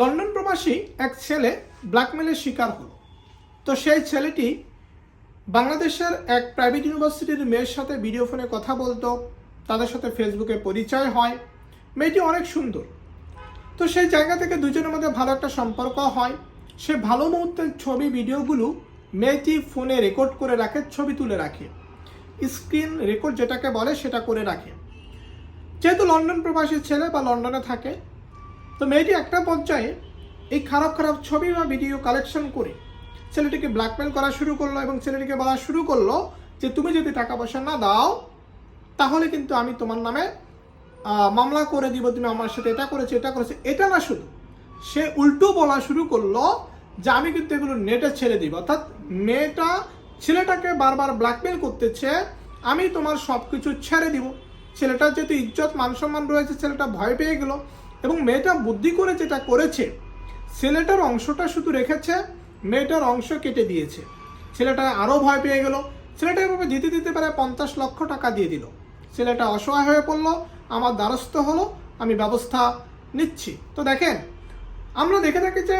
London প্রবাসী এক ছেলে ব্ল্যাকমেলের শিকার হলো। তো সেই ছেলেটি বাংলাদেশের এক প্রাইভেট ইউনিভার্সিটির মেয়ের সাথে ভিডিও ফোনে কথা বলতো, তাদের সাথে ফেসবুকে পরিচয় হয়। মেয়েটি অনেক সুন্দর। তো সেই জায়গা থেকে দুজনের মধ্যে ভালো একটা সম্পর্ক হয়। সে ভালো মুহূর্তের ছবি ভিডিওগুলো মেয়েটি ফোনে রেকর্ড করে রাখে, ছবি তুলে রাখে। স্ক্রিন রেকর্ড যেটাকে বলে সেটা করে রাখে। যেহেতু লন্ডন প্রবাসী ছেলে বা লন্ডনে থাকে তো মেয়েটি একটা পর্যায়ে এই খারাপ খারাপ ছবি বা ভিডিও কালেকশন করে ছেলেটিকে ব্ল্যাকমেল করা শুরু করল এবং ছেলেটিকে বলা শুরু করল যে তুমি যদি টাকা পয়সা না দাও, তাহলে কিন্তু আমি তোমার নামে মামলা করে দিব, তুমি আমার সাথে এটা করেছ, এটা করেছে। এটা না শুধু, সে উল্টো বলা শুরু করল যে আমি কিন্তু এগুলো নেটে ছেড়ে দিব। অর্থাৎ মেয়েটা, ছেলেটাকে বারবার ব্ল্যাকমেল করতেছে, আমি তোমার সব কিছু ছেড়ে দিব। ছেলেটার যেহেতু ইজ্জত, মান সম্মান রয়েছে, ছেলেটা ভয় পেয়ে গেল। এবং মেয়েটা বুদ্ধি করে যেটা করেছে, ছেলেটার অংশটা শুধু রেখেছে, মেয়েটার অংশ কেটে দিয়েছে। ছেলেটা আরও ভয় পেয়ে গেল। ছেলেটা এভাবে দিতে দিতে পারে পঞ্চাশ লক্ষ টাকা দিয়ে দিল। ছেলেটা অসহায় হয়ে পড়ল, আমার দ্বারস্থ হলো, আমি ব্যবস্থা নিচ্ছি। তো দেখেন, আমরা দেখে থাকি যে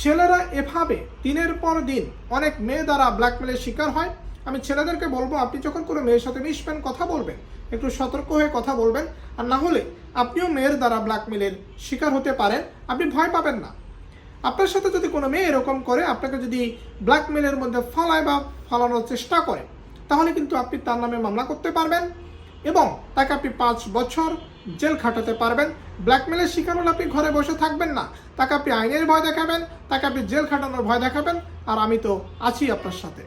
ছেলেরা এভাবে দিনের পর দিন অনেক মেয়ে দ্বারা ব্ল্যাকমেলের শিকার হয়। আমি ছেলেদেরকে বলব, আপনি যখন কোনো মেয়ের সাথে মিশবেন কথা বলবেন। একটু সতর্ক হয়ে কথা বলবেন। আর না হলে আপনিও মেয়ের দ্বারা ব্ল্যাকমেলের শিকার হতে পারেন। আপনি ভয় পাবেন না। আপনার সাথে যদি কোনো মেয়ে এরকম করে, আপনাকে যদি ব্ল্যাকমেলের মধ্যে ফালায় বা ফালানোর চেষ্টা করে, তাহলে কিন্তু আপনি তার নামে মামলা করতে পারবেন এবং তাকে আপনি পাঁচ বছর জেল খাটাতে পারবেন। ব্ল্যাকমেলের শিকার হলে আপনি ঘরে বসে থাকবেন না। তাকে আপনি আইনের ভয় দেখাবেন, তাকে আপনি জেল খাটানোর ভয় দেখাবেন। আর আমি তো আছি আপনার সাথে।